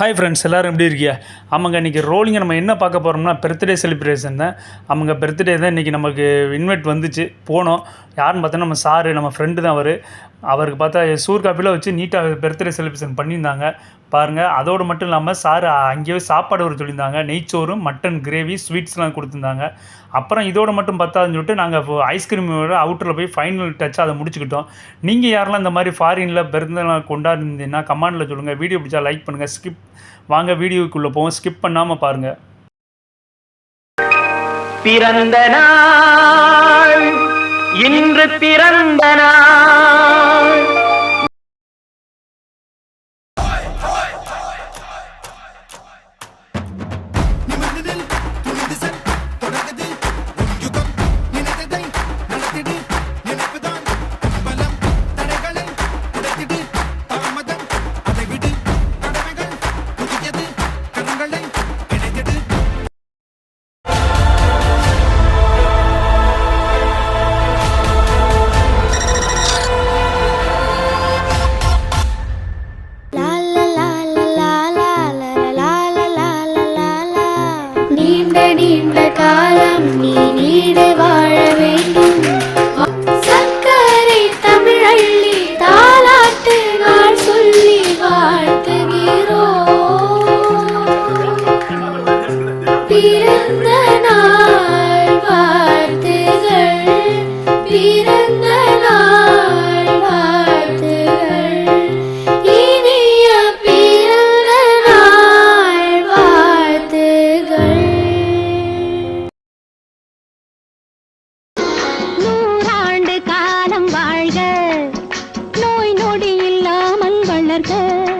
Hi friends எல்லோரும் எப்படி இருக்கியா ஆமாங்க இன்றைக்கி ரோலிங்கை நம்ம என்ன பார்க்க போகிறோம்னா பர்த்டே செலிப்ரேஷன் தான். அவங்க பர்த்டே தான் இன்றைக்கி நமக்கு இன்வைட் வந்துச்சு. போனோம். யாருன்னு பார்த்தா நம்ம சாரு நம்ம ஃப்ரெண்டு தான் அவர். அவருக்கு பார்த்தா சூர் காப்பியில் வச்சு நீட்டாக பர்த்டே செலிப்ரேஷன் பண்ணியிருந்தாங்க. பாருங்கள் அதோடு மட்டும் இல்லாமல் சார் அங்கேயே சாப்பாடு ஒரு சொல்லியிருந்தாங்க. நெய்ச்சோறும் மட்டன் கிரேவி ஸ்வீட்ஸ்லாம் கொடுத்துருந்தாங்க. அப்புறம் இதோடு மட்டும் பத்தாதுன்னு சொல்லிட்டு நாங்கள் ஐஸ்கிரீமோட அவுட்டரில் போய் ஃபைனல் டச் அதை முடிச்சுக்கிட்டோம். நீங்கள் யாரெல்லாம் இந்த மாதிரி ஃபாரினில் பிறந்தநாள் கொண்டாடிருந்தீங்கன்னா கமெண்டில் சொல்லுங்கள் வீடியோ பிடிச்சா லைக் பண்ணுங்கள் ஸ்கிப் வாங்க வீடியோக்குள்ளே போவோம். ஸ்கிப் பண்ணாமல் பாருங்கள் பிறந்த நாள் பிறந்த நாள் பிறந்த நாள் வாழ்த்துகள். பிறந்த நாள் வாழ்த்துகள். இனிய பிறந்த நாள் வாழ்த்துகள். நூறாண்டு காலம் வாழ்க. நோய் நொடி இல்லாமல் வளர்க.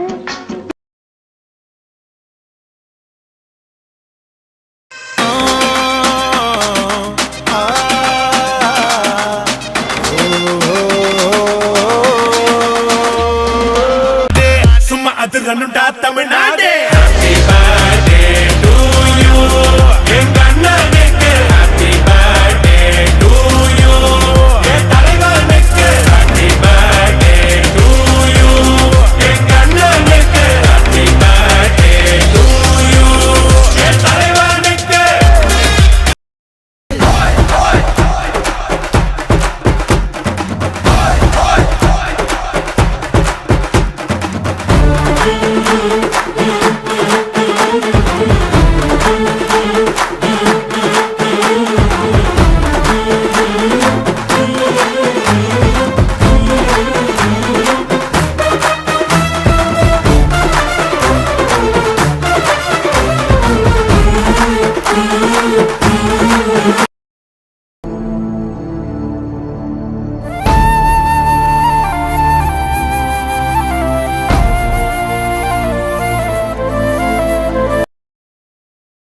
சும்மா தமிழ்நாடு.